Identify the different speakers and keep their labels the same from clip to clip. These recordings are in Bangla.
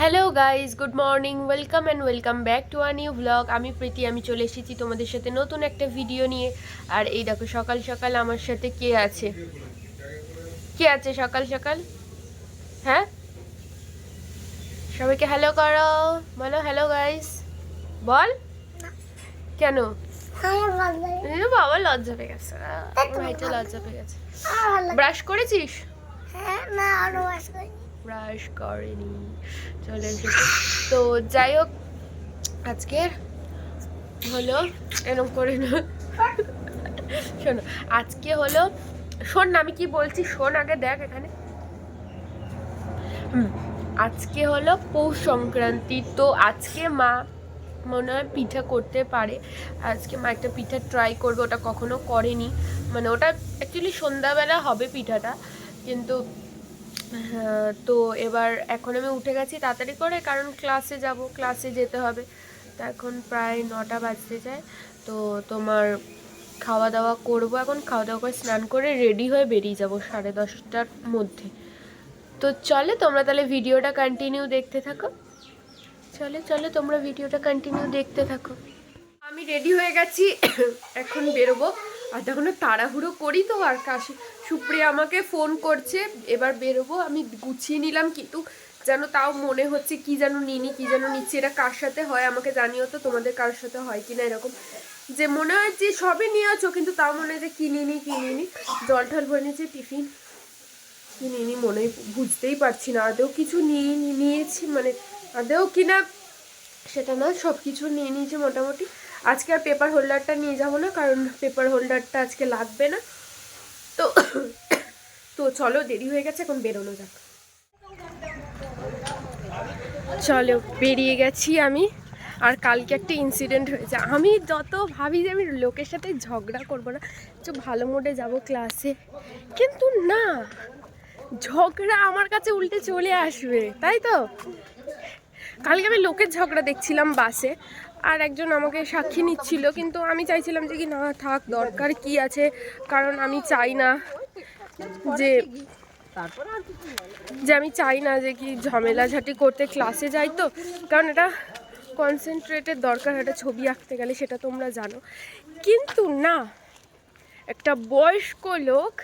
Speaker 1: Hello guys good morning welcome and welcome back to our new vlog আমি প্রীতি আমি চলে এসেছি তোমাদের সাথে নতুন একটা ভিডিও নিয়ে। আর এই দেখো সকাল সকাল আমার সাথে কে আছে? কে আছে সকাল সকাল? হ্যাঁ? সবাইকে হ্যালো করো। বলো হ্যালো গাইজ বল। কেন? বাবা লজ্জা পেয়ে গেছে। ভাইটা লজ্জা পেয়ে গেছে। ব্রাশ করেছিস? ব্রাশ করেনি। চলে এসেছে তো যাই হোক, আজকের হলো এরকম করে না। শোনো, আজকে হলো, শোন না, আমি কি বলছি? শোন আগে দেখ এখানে। আজকে হলো পৌষ সংক্রান্তি, তো আজকে মা মনে হয় পিঠা করতে পারে। আজকে মা একটা পিঠা ট্রাই করবে, ওটা কখনো করেনি। মানে ওটা অ্যাকচুয়ালি সন্ধ্যাবেলা হবে পিঠাটা, কিন্তু তো এবার এখন আমি উঠে গেছি তাড়াতাড়ি করে, কারণ ক্লাসে যাব ক্লাসে যেতে হবে। তো এখন প্রায় নটা বাজতে যায়, তো তোমার খাওয়া দাওয়া করব এখন, খাওয়া দাওয়া করে স্নান করে রেডি হয়ে বেরিয়ে যাব সাড়ে দশটার মধ্যে। তো চলে তোমরা তাহলে ভিডিওটা কন্টিনিউ দেখতে থাকো। চলে চলে তোমরা ভিডিওটা কন্টিনিউ দেখতে থাকো। আমি রেডি হয়ে গেছি, এখন বেরোবো। আর তখন তাড়াহুড়ো করি তো আর কাশি সুপ্রিয়া আমাকে ফোন করছে, এবার বেরোবো, আমি গুছিয়ে নিলাম, কিন্তু যেন তাও মনে হচ্ছে কি যেন নিনি, কি যেন নিচ্ছি, এটা কার সাথে হয় আমাকে জানিও তো, তোমাদের কার সাথে হয় কি না এরকম। যে মনে হয় যে সবই নিয়ে আছো, কিন্তু তাও মনে হয় যে কিনিনি কিনিনি জল টল ভরে নিয়েছে, টিফিন। কি নিনি মনে বুঝতেই পারছি না, আদেও কিছু নিয়ে, নিয়েছি মানে আদেও কিনা সেটা না সব কিছু নিয়ে নিয়েছি মোটামুটি। আজকে আর পেপার হোল্ডারটা নিয়ে যাব না, কারণ পেপার হোল্ডারটা আজকে লাগবে না। তো তো চলো দেরি হয়ে গেছে, এখন বেরোনো যাক। চলো, বেরিয়ে গেছি আমি। আর কালকে একটা ইনসিডেন্ট হয়েছে। আমি যত ভাবি যে আমি লোকের সাথে ঝগড়া করব না যে ভালো মোডে যাব ক্লাসে কিন্তু না, ঝগড়া আমার কাছে উল্টে চলে আসবে, তাই তো? কালকে আমি লোকের ঝগড়া দেখছিলাম বাসে আর একজন আমাকে সাক্ষী নিচ্ছিল, কিন্তু আমি চাইছিলাম যে কি, না, থাক, দরকার কি আছে? কারণ আমি চাই না যে যে আমি চাই না যে কি ঝামেলাঝাটি করতে ক্লাসে যাই তো। কারণ এটা কনসেন্ট্রেটের দরকার, একটা ছবি আঁকতে গেলে সেটা তোমরা জানো। কিন্তু না, একটা বয়স্ক লোক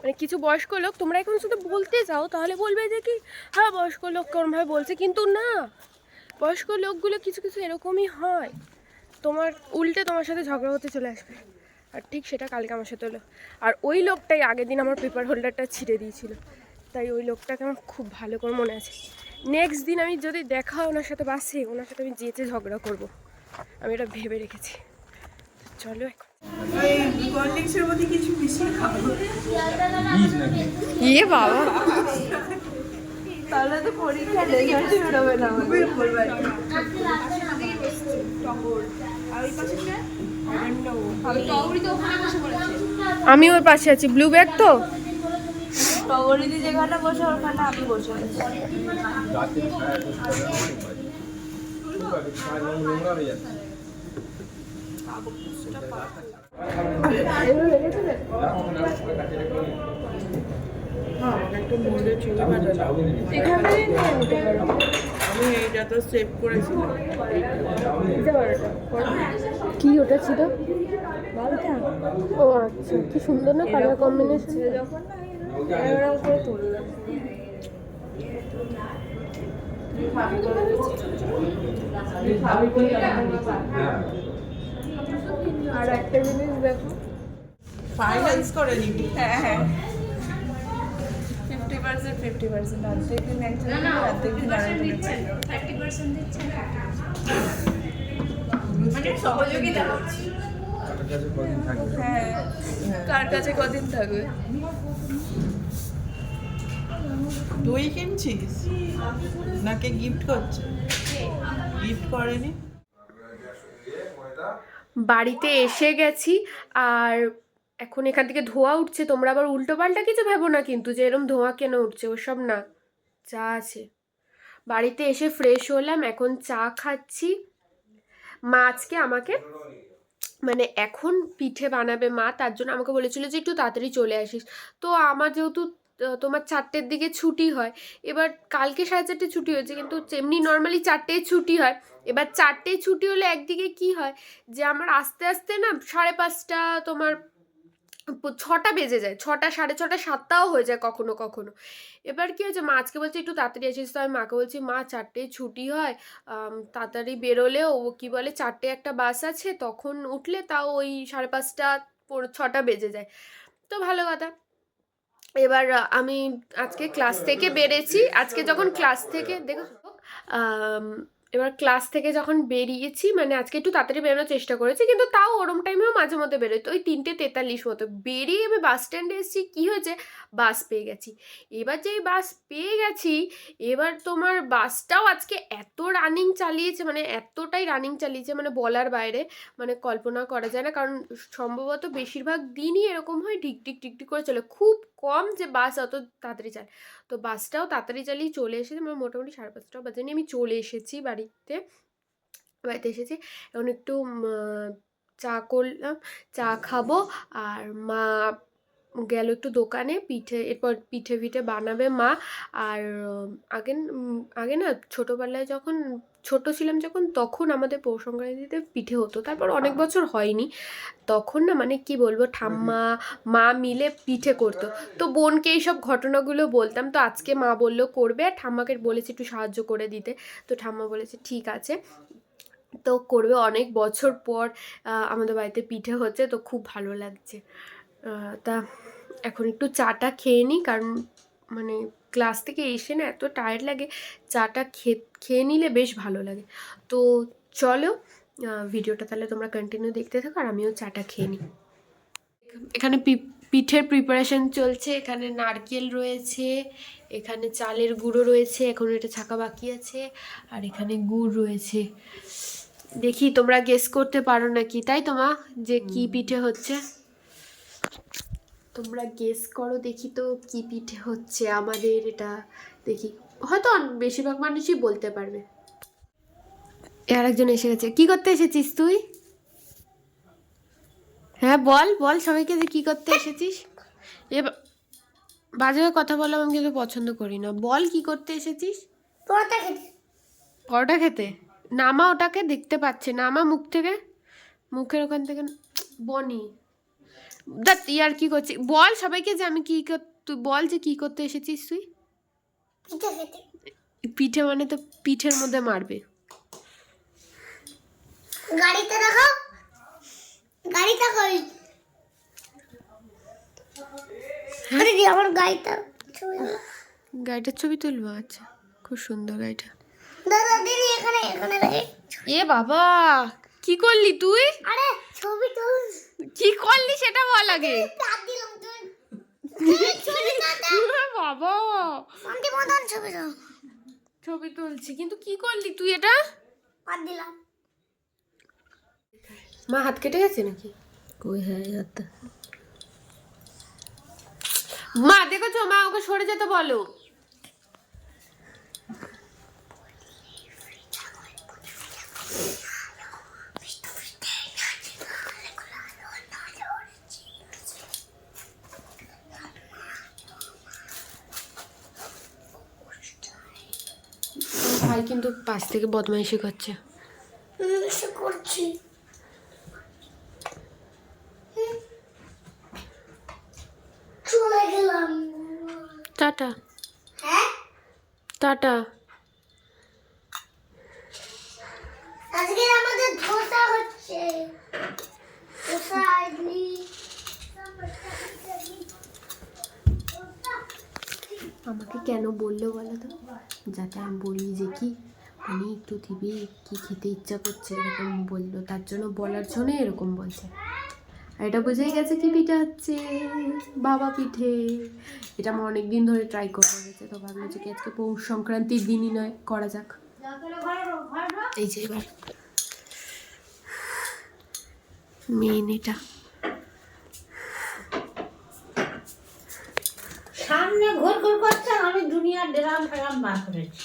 Speaker 1: মানে কিছু বয়স্ক লোক, তোমরা এখন শুধু বলতে যাও, তাহলে বলবে যে কি হ্যাঁ বয়স্ক লোক কোনভাবে বলছে? কিন্তু না বয়স্ক লোকগুলো কিছু কিছু এরকমই হয়। তোমার উল্টে তোমার সাথে ঝগড়া হতে চলে আসবে। আর ঠিক সেটা কালকে আমার সাথে হলো। আর ওই লোকটাই আগের দিন আমার পেপার হোল্ডারটা ছিঁড়ে দিয়েছিল। তাই ওই লোকটাকে আমার খুব ভালো করে মনে আছে। নেক্সট দিন আমি যদি দেখা হয় ওনার সাথে বাসে ওনার সাথে আমি যেতে ঝগড়া করব। আমি এটা ভেবে রেখেছি। চলো এখন। ইয়ে বাবা।
Speaker 2: তাহলে তো পরীক্ষা রেজাল্ট বেরোবে না
Speaker 3: খুবই বলবার
Speaker 1: আমি ওর পাশে আছি ব্লু ব্যাগ তো?
Speaker 2: টগরিদি যেখানে বসে ওখানে আমি বসে আছি।
Speaker 3: আমি এইটা তো সেভ করেছিলাম
Speaker 1: কি ওটা ছিল? ও আচ্ছা কি সুন্দর না কালার কম্বিনেশন
Speaker 2: আর একটা জিনিস দেখো।
Speaker 3: ফাইন্যান্স করে নিবি
Speaker 2: হ্যাঁ হ্যাঁ। ফিফটি পার্সেন্ট ফিফটি পার্সেন্ট অর্ধেক দিন একজন অর্ধেক দিন মানে সহযোগিতা করছি। হ্যাঁ কার কাছে কদিন থাকবে?
Speaker 3: তুই কিনছিস? নাকি গিফট করছে? গিফট করেনি?
Speaker 1: বাড়িতে এসে গেছি আর এখন এখান থেকে ধোয়া উঠছে, তোমরা আবার উল্টো পাল্টা কিছু ভেবো না কিন্তু যে এরম ধোঁয়া কেন উঠছে, ওসব না। চা আছে। বাড়িতে এসে ফ্রেশ হলাম, এখন চা খাচ্ছি। মা আজকে আমাকে মানে এখন পিঠে বানাবে মা, তার জন্য আমাকে বলেছিল যে একটু তাড়াতাড়ি চলে আসিস। তো আমার যেহেতু তোমার চারটের দিকে ছুটি হয়, এবার কালকে সাড়ে চারটে ছুটি হয়েছে, কিন্তু এমনি নর্মালি চারটেয় ছুটি হয়। এবার চারটেয় ছুটি হলে একদিকে কি হয় যে আমার আস্তে আস্তে না সাড়ে পাঁচটা তোমার ছটা বেজে যায়, ছটা, সাড়ে ছটা, সাতটাও হয়ে যায় কখনো কখনো। এবার কি হয়েছে মা আজকে বলছে, একটু তাড়াতাড়ি আসিস তো। আমি মাকে বলছি, মা, চারটেয় ছুটি হয় তাড়াতাড়ি বেরোলে ও কি বলে, চারটে একটা বাস আছে, তখন উঠলে তাও ওই সাড়ে পাঁচটা ছটা বেজে যায়। তো ভালো কথা। এবার আমি আজকে ক্লাস থেকে বেরেছি আজকে যখন ক্লাস থেকে, দেখো এবার ক্লাস থেকে যখন বেরিয়েছি মানে আজকে একটু তাড়াতাড়ি বেরোনোর চেষ্টা করেছি, কিন্তু তাও ওরম টাইমেও মাঝে মধ্যে বেরোয় তো ওই তিনটে তেতাল্লিশ মতো বেরিয়ে আমি বাস স্ট্যান্ডে এসেছি, কী হয়েছে? বাস পেয়ে গেছি। এবার যেই বাস পেয়ে গেছি, এবার তোমার বাসটাও আজকে এত রানিং চালিয়েছে মানে এতটাই রানিং চালিয়েছে মানে বলার বাইরে মানে কল্পনা করা যায় না, কারণ সম্ভবত বেশিরভাগ দিনই এরকম হয় টিক টিক টিক টিক করে চলে। খুব কম যে বাস অত তাড়াতাড়ি চায় তো বাসটাও তাড়াতাড়ি চালিয়ে চলে এসেছে। মানে মোটামুটি সাড়ে পাঁচটা বাজে আমি চলে এসেছি বাড়িতে। বাড়িতে এসেছি। এখন একটু চা করলাম। চা খাব। আর মা গেল একটু দোকানে। পিঠে, এরপর পিঠে পিঠে বানাবে মা। আর আগে আগে না ছোটোবেলায় যখন ছোট ছিলাম যখন তখন আমাদের পৌষ সংক্রান্তিতে পিঠে হতো। তারপর অনেক বছর হয়নি। তখন না মানে কি বলব ঠাম্মা মা মিলে পিঠে করতো। তো বোনকে এইসব ঘটনাগুলো বলতাম। তো আজকে মা বলল করবে? আর ঠাম্মাকে বলেছে একটু সাহায্য করে দিতে। তো ঠাম্মা বলেছে ঠিক আছে। তো করবে। অনেক বছর পর আমাদের বাড়িতে পিঠে হচ্ছে। তো খুব ভালো লাগছে। তা এখন একটু চাটা খেয়ে নিই কারণ মানে ক্লাস থেকে এসে না এত টায়ার্ড লাগে চাটা খেয়ে খেয়ে নিলে বেশ ভালো লাগে। তো চলো ভিডিওটা তাহলে তোমরা কন্টিনিউ দেখতে থাকো আর আমিও চাটা খেয়ে নিই। এখানে পিঠের প্রিপারেশন চলছে এখানে নারকেল রয়েছে এখানে চালের গুঁড়ো রয়েছে এখন এটা ছাকা বাকি আছে আর এখানে গুড় রয়েছে। দেখি তোমরা গেস করতে পারো নাকি তাই তোমা যে কি পিঠে হচ্ছে? তোমরা গেস করো দেখি তো কি পিঠে হচ্ছে আমাদের এটা দেখি। হয়তো বেশিরভাগ মানুষই বলতে পারবে। আর একজন এসে গেছে। কি করতে এসেছিস তুই? হ্যাঁ বল বল সবাইকে যে কি করতে এসেছিস। এ বা- বাজে কথা বললাম আমি কিন্তু পছন্দ করি না। বল কি করতে এসেছিস?
Speaker 2: পরোটা খেতে।
Speaker 1: পরোটা খেতে? নামা ওটাকে দেখতে পাচ্ছে। নামা মুখ থেকে? মুখের ওখান থেকে বনি। দেখ ইয়ার কি করছি? বল সবাইকে যে আমি কি তুই বল যে কি করতে এসেছিস তুই।
Speaker 2: পিঠে
Speaker 1: মানে তো পিঠের মধ্যে মারবে।
Speaker 2: গাড়িতে দেখো। গাড়িটা কই আরে দি আমার গাড়িটা
Speaker 1: গাড়িটার ছবি তুলবো আচ্ছা। খুব সুন্দর গাড়িটা।
Speaker 2: দাদা দিদি এখানে এখানে
Speaker 1: এ বাবা কি করলি তুই?
Speaker 2: আরে ছবি তুল।
Speaker 1: কি করলি সেটা বল আগে। বাবা?
Speaker 2: ছবি
Speaker 1: তুলছি কিন্তু কি করলি তুই এটা?
Speaker 2: দিলাম।
Speaker 1: মা হাত কেটে গেছে নাকি?
Speaker 4: কই হ্যাঁ হাতটা।
Speaker 1: মা দেখেছ? মা ওকে সরে যেতে বলো। ভাই কিন্তু পাশ থেকে বদমাইশি করছে।
Speaker 2: করছি। চলে গেলাম।
Speaker 1: টাটা।
Speaker 2: হ্যাঁ?
Speaker 1: টাটা
Speaker 2: আজকে আমাদের ধোসা হচ্ছে ধোসা ইডলি
Speaker 1: আমাকে কেন বলল বলো তো? যাতে আমি বলি যে কি আমি একটু দিবি, কি খেতে ইচ্ছা করছে এরকম বলল, তার জন্য বলার জন্য এরকম বলছে। আর এটা বোঝাই গেছে কি পিঠে হচ্ছে বাবা পিঠে। এটা আমার অনেক দিন ধরে ট্রাই করা গেছে তো ভাবলো যে কি আজকে পৌষ সংক্রান্তির দিনই নয়, করা যাক। এই যে এবার। মেন এটা।
Speaker 4: দুনিয়ার ড্রাম ফ্রাম বার করেছি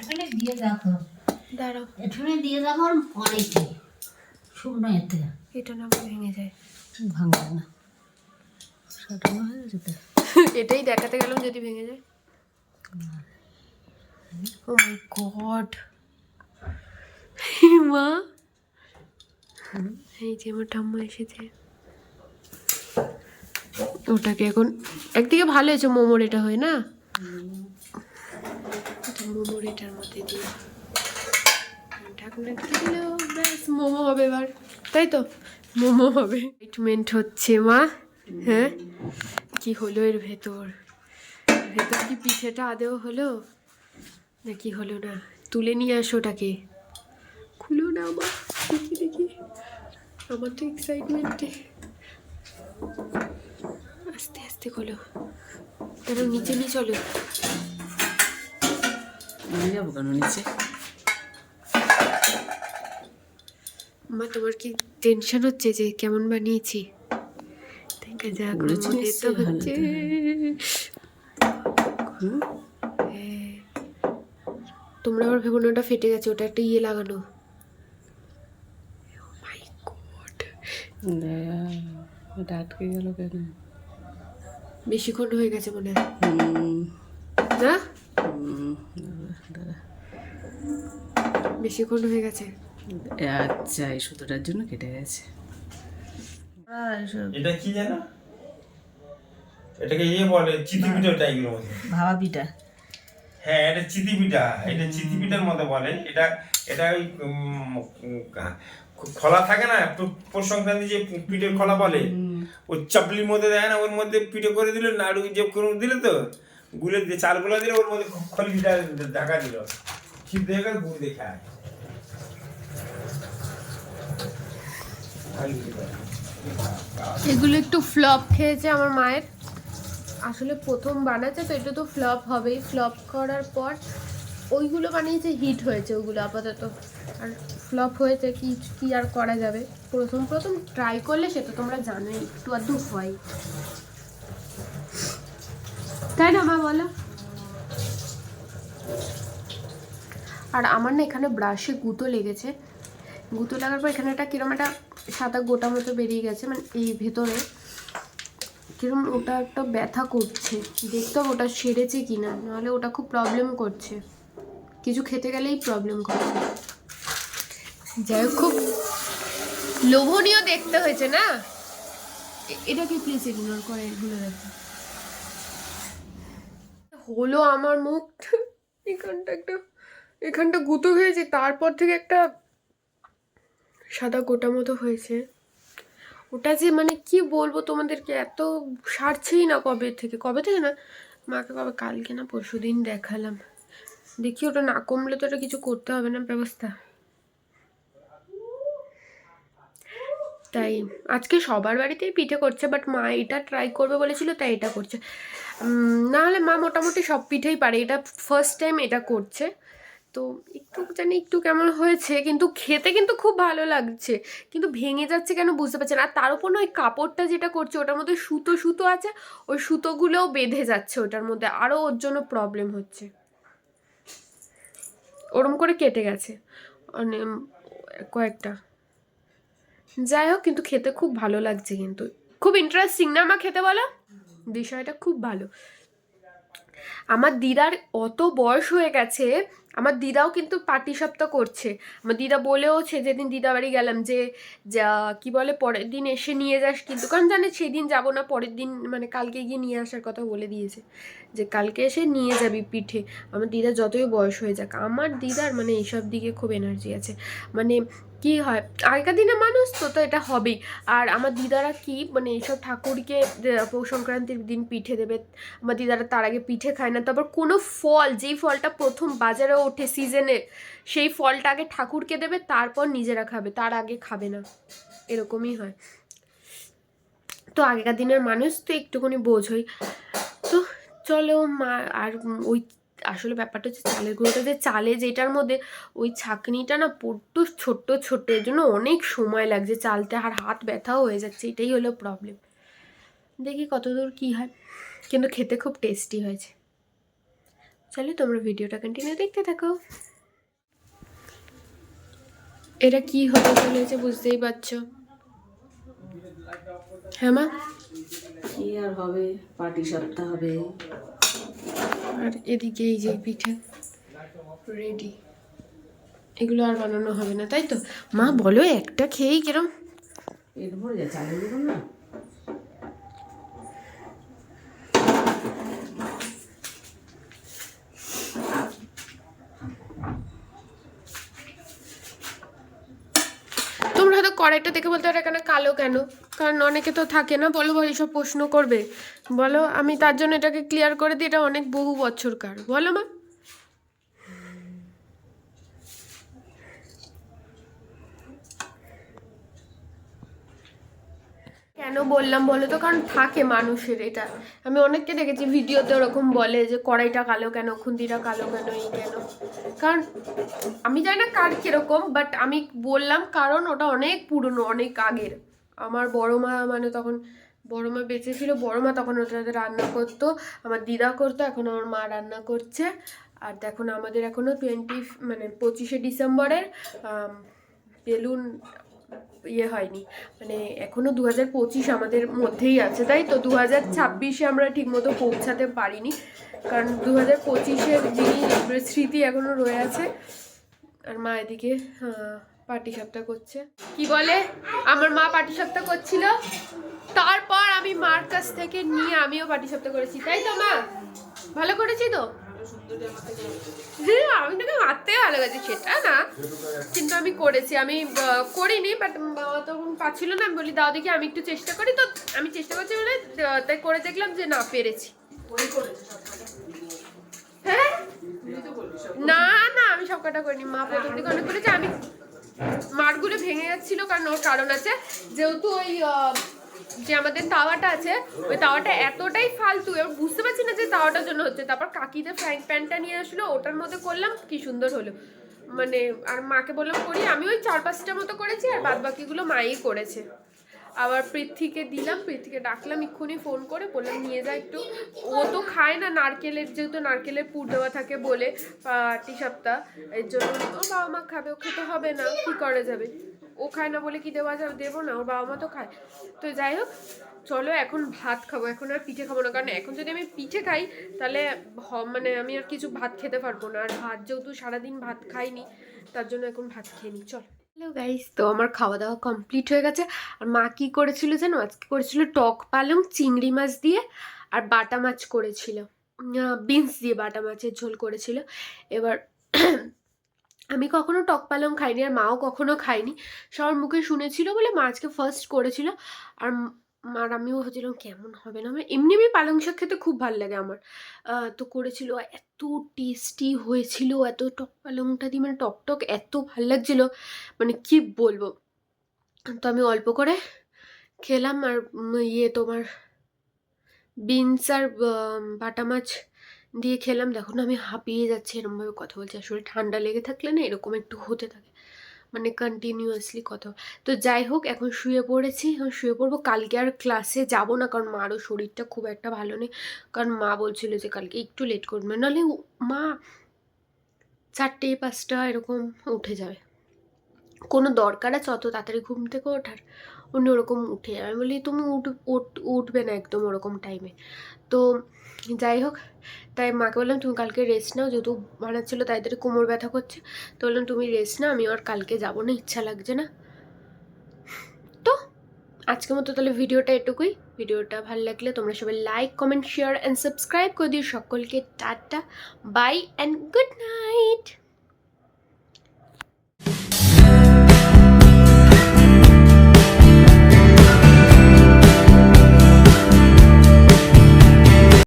Speaker 4: এখানে দিয়ে দেখো
Speaker 1: দাঁড়াও।
Speaker 4: এখানে দিয়ে দেখো পরেতে শুকনো এতে।
Speaker 1: এটা না ভেঙে যায়।
Speaker 4: ভাঙবে না। সাটানো হয়ে যেতে
Speaker 1: এটাই দেখাতে গেলাম যদি ভেঙে যায়। ও মাই গড মা। এই যে আমার ঠাম্মা এসেছে। ওটাকে এখন, একদিকে ভালো হয়েছে মোমোর এটা হয় না? এটা মোমোর এটার মধ্যে দিয়ে। ঢাকনা দিল ব্যাস, মোমো হবে এবার। তাই তো? মোমো হবে। ট্রিটমেন্ট হচ্ছে, মা। হ্যাঁ? কি হলো এর ভেতর? ভেতর কি পিঠেটা আদেও হলো? নাকি হলো না? তুলে নিয়ে আসো ওটাকে। খুলো না আমার দেখি দেখি। আমার তো এক্সাইটমেন্টে আস্তে আস্তে খোলো। তারও নিচে নিয়ে চলো।
Speaker 4: নিয়ে যাব কেন নিচে?
Speaker 1: মা তোমার কি টেনশন হচ্ছে যে কেমন বানিয়েছি? দেখা যাক তো হচ্ছে হ্যাঁ। তোমরা আবার ভেবো ওটা ফেটে গেছে ওটা একটা ইয়ে লাগানো। Oh my God!
Speaker 4: দেয়া, ওটা আটকে গেল কেন?
Speaker 1: বেশিক্ষণ হয়ে গেছে মনে হয়। না। বেশিক্ষণ হয়ে গেছে।
Speaker 4: আচ্ছা এই সুতোটার জন্য কেটে গেছে।
Speaker 5: এটা কি জানো এটাকে ইয়ে বলে চিতিপিঠা টাইপের মতো।
Speaker 4: ভাবা পিঠা
Speaker 5: হ্যাঁ এটা চিতিপিঠা। এটা চিতিপিঠার মতো বলে। এটা এটা ওই খোলা থাকে না? পৌষ সংক্রান্তি যে পিঠের খোলা বলে। ওই চাপলির মধ্যে দেয় না, ওর মধ্যে পিঠে করে দিল, নাড়ু যে করে দিলে তো, গুলে দিয়ে চালগুলো দিলে, ওর মধ্যে খলিটা ঢাকা দিল। সিদ্ধ হয়ে গেলে, গুড় খেতে হয়।
Speaker 1: এগুলো একটু ফ্লপ খেয়েছে আমার মায়ের। আসলে প্রথম বানাচ্ছে তো, এটা তো ফ্লপ হবেই। ফ্লপ করার পর ওইগুলো বানিয়েছে হিট হয়েছে, ওগুলো আপাতত। আর ফ্লপ হয়েছে, কি কি আর করা যাবে? প্রথম প্রথম ট্রাই করলে সেটা তোমরা জানোই, একটু আধটু হয়। তাই না, মা, বলো? আর আমার না এখানে ব্রাশে গুঁতো লেগেছে। গুঁতো লাগার পর এখানে একটা কিরম একটা সাদা গোটা মতো বেরিয়ে গেছে মানে এই ভেতরে। কিরম ওটা একটা ব্যথা করছে। দেখতে হবে ওটা সেরেছে কি না নাহলে ওটা খুব প্রবলেম করছে। কিছু খেতে গেলেই প্রবলেম করছে যাই হোক, খুব লোভনীয় দেখতে হয়েছে না? এটাকে প্লিজ ইগনোর করে, ভুলে রাখো হলো আমার মুখ। এখানটা একটা, এখানটা গুঁতো হয়েছে, তারপর থেকে একটা সাদা গোটা মতো হয়েছে। ওটা যে মানে কি বলব তোমাদেরকে, এত সারছেই না কবে থেকে। কবে থেকে না? মাকে কবে কালকে না পরশু দিন দেখালাম। দেখি ওটা না কমলে তো ওটা কিছু করতে হবে না, ব্যবস্থা। তাই, আজকে সবার বাড়িতেই পিঠে করছে বাট মা এটা ট্রাই করবে বলেছিল, তাই এটা করছে। না হলে মা মোটামুটি সব পিঠেই পারে, এটা ফার্স্ট টাইম এটা করছে। তো একটু জানি একটু কেমন হয়েছে, কিন্তু খেতে কিন্তু খুব ভালো লাগছে, কিন্তু ভেঙে যাচ্ছে কেন বুঝতে পারছে না। আর তার উপর ওই কাপড়টা যেটা করছে, ওটার মধ্যে সুতো সুতো আছে, ওই সুতোগুলোও বেঁধে যাচ্ছে ওটার মধ্যে আরও ওর জন্য প্রবলেম হচ্ছে। ওরম করে কেটে গেছে। মানে কয়েকটা। যাই হোক, কিন্তু খেতে খুব ভালো লাগছে কিন্তু। খুব ইন্টারেস্টিং না মা খেতে বলো? বিষয়টা খুব ভালো। আমার দিদার অত বয়স হয়ে গেছে আমার দিদাও কিন্তু পাটি সপ্তাহ করছে। আমার দিদা বলেওছে, যেদিন দিদা বাড়ি গেলাম যে, যা, কি বলে, পরের দিন এসে নিয়ে যাস কিন্তু, কারণ জানে সেদিন যাব না, পরের দিন মানে কালকে গিয়ে নিয়ে আসার কথা বলে দিয়েছে। যে কালকে এসে নিয়ে যাবি পিঠে। আমার দিদা যতই বয়স হয়ে যাক, আমার দিদার মানে এইসব দিকে খুব এনার্জি আছে। মানে কি হয়? আগেকার দিনে মানুষ তো তো এটা হবেই। আর আমার দিদারা কি মানে এইসব ঠাকুরকে পৌষ সংক্রান্তির দিন পিঠে দেবে, আমার দিদারা তার আগে পিঠে খায় না। তারপর কোনো ফল, যেই ফলটা প্রথম বাজারে ওঠে সিজনে, সেই ফলটা আগে ঠাকুরকে দেবে, তারপর নিজেরা খাবে, তার আগে খাবে না। এরকমই হয়। তো আগেকার দিনের মানুষ তো একটুখানি বোঝই। তো চলো মা, আর ওই আসলে ব্যাপারটা হচ্ছে চালের গুঁড়োটা যে চালে যেটার মধ্যে ওই ছাঁকনিটা না বড্ড ছোট্ট ছোট্ট, এর জন্য অনেক সময় লাগছে চালতে আর হাত ব্যথাও হয়ে যাচ্ছে, এটাই হলো প্রবলেম দেখি কতদূর কী হয়, কিন্তু খেতে খুব টেস্টি হয়েছে। চলো তোমরা ভিডিওটা কন্টিনিউ দেখতে থাকো। এটা কি হতে চলেছে বুঝতেই পারছ? হ্যাঁ মা?
Speaker 4: কি আর হবে? পার্টি সপ্তাহ হবে।
Speaker 1: আর এদিকে এই যে পিঠে রেডি এগুলো আর বানানো হবে না, তাই তো? মা, বলো, একটা খেয়েই কিরম?
Speaker 4: পেট ভরে যায় দেবো না?
Speaker 1: হয়তো দেখে বলতে পারে এখানে কালো কেন? কারণ অনেকে তো থাকে না, বলো বলো এইসব প্রশ্ন করবে। বলো, আমি তার জন্য এটাকে ক্লিয়ার করে দিই, এটা অনেক বহু বছরকার। বলো মা। কেন বললাম বলো তো? কারণ থাকে মানুষের এটা। আমি অনেককে দেখেছি ভিডিওতে ওরকম বলে যে, কড়াইটা কালো কেন? খুন্তিটা কালো কেন? এই কেন? কারণ আমি জানি না কার কীরকম বাট আমি বললাম কারণ ওটা অনেক পুরনো, অনেক আগের। আমার বড় মা মানে তখন বড় মা বেঁচে ছিল, বড় মা তখন ওটাতে রান্না করতো, আমার দিদা করতো, এখন আমার মা রান্না করছে। আর দেখুন আমাদের এখনও টোয়েন্টি মানে পঁচিশে ডিসেম্বরের বেলুন ইয়ে হয়নি। মানে এখনও দু হাজার পঁচিশ আমাদের মধ্যেই আছে, তাই তো? দু হাজার ছাব্বিশে আমরা ঠিকমতো পৌঁছাতে পারিনি। কারণ দু হাজার পঁচিশের যিনি স্মৃতি এখনও রয়ে আছে, আর মা এদিকে পাটি সাপটা করছে। কি বলে? আমার মা পাটি সাপটা করছিল। তারপর আমি মার কাছ থেকে নিয়ে আমিও পাটি সাপটা করেছি, তাই তো মা? ভালো করেছি তো? হ্যাঁ আমি তোকে মারতে ভালো গেছে সেটা না। কিন্তু আমি করেছি। আমি করিনি বাট বাবা তখন পাচ্ছিল না। আমি বলি দাও দেখি আমি একটু চেষ্টা করি। তো আমি চেষ্টা করছি বলে তাই করে দেখলাম যে না পেরেছি। হ্যাঁ? না না আমি সব কটা করিনি। মা প্রথম দিকে অনেক করেছে। আমি মারগুলো ভেঙে যাচ্ছিল কারণ ওর কারণ আছে। যেহেতু ওই যে আমাদের তাওয়াটা আছে, ওই তাওয়াটা এতটাই ফালতু এবার বুঝতে পারছি না যে তাওয়াটার জন্য হচ্ছে। তারপর কাকিদের ফ্রাইং প্যানটা নিয়ে আসলো, ওটার মধ্যে করলাম, কি সুন্দর হলো। মানে আর মাকে বললাম, করি। আমি ওই চার পাঁচটা মতো করেছি আর বাদ বাকিগুলো মাই করেছে। আবার পৃথ্বীকে দিলাম পৃথ্বীকে ডাকলাম, এক্ষুনি ফোন করে বললাম, নিয়ে যা একটু। ও তো খায় না নারকেলের, যেহেতু নারকেলের পুর দেওয়া থাকে বলে পাটি সপ্তাহ এর জন্য, ও বাবা মা খাবে ও খেতে হবে না, কি করা যাবে? ও খায় না বলে কি দেওয়া যাবে? দেবো না, ওর বাবা মা তো খায়। তো যাই হোক, চলো এখন ভাত খাব। এখন আর পিঠে খাব না। কারণ এখন যদি আমি পিঠে খাই, তাহলে মানে আমি আর কিছু ভাত খেতে পারব না। আর ভাত যেহেতু সারাদিন ভাত খাইনি, তার জন্য এখন ভাত খেয়ে নিই। চল। হ্যালো গাইস তো আমার খাওয়া দাওয়া কমপ্লিট হয়ে গেছে। আর মা কি করেছিল জানো? আজকে করেছিল টক পালং, চিংড়ি মাছ দিয়ে, আর বাটা মাছ করেছিল। বিনস দিয়ে বাটা মাছের ঝোল করেছিল। এবার আমি কখনো টক পালং খাইনি আর মাও কখনো খাইনি। সবার মুখে শুনেছিল বলে মা আজকে ফার্স্ট করেছিল। আর ম- আর আমিও ভাবছিলাম কেমন হবে না আমার এমনি এমনি পালং শাক খেতে খুব ভালো লাগে আমার। তো করেছিল, এত টেস্টি হয়েছিল, এত টক পালংটা দিয়ে মানে টক টক এত ভালো লাগছিল। মানে কি বলব? তো আমি অল্প করে খেলাম আর ইয়ে তোমার বিনস আর বাটা মাছ দিয়ে খেলাম। দেখো না, আমি হাঁপিয়ে যাচ্ছি এরকমভাবে কথা বলছি। আসলে ঠান্ডা লেগে থাকলে না, এরকম একটু হতে থাকে। মানে কন্টিনিউয়াসলি কথা। তো যাই হোক, এখন শুয়ে পড়েছি। এখন শুয়ে পড়ব। কালকে আর ক্লাসে যাব না, কারণ মারও শরীরটা খুব একটা ভালো নেই। কারণ মা বলছিল যে, কালকে একটু লেট করবে। নাহলে মা চারটে, পাঁচটা এরকম উঠে যাবে। কোনো দরকার আছে? অত তাড়াতাড়ি ঘুম থেকে ওঠার? উনি ওরকম উঠে যাবে। বলি, তুমি উঠ- উঠবে না একদম ওরকম টাইমে তো যাই হোক, তাই মাকে বললাম, তুমি কালকে রেস্ট নাও, যেহেতু বানাচ্ছিলো তাই তাদের কোমর ব্যথা করছে। তো বললাম, তুমি রেস্ট নাও, আমি আর কালকে যাব না, ইচ্ছা লাগছে না। তো আজকের মতো তাহলে ভিডিওটা এটুকুই। ভিডিওটা ভালো লাগলে তোমরা সবাই like comment share and subscribe করে দিও। সকলকে tata bye and good night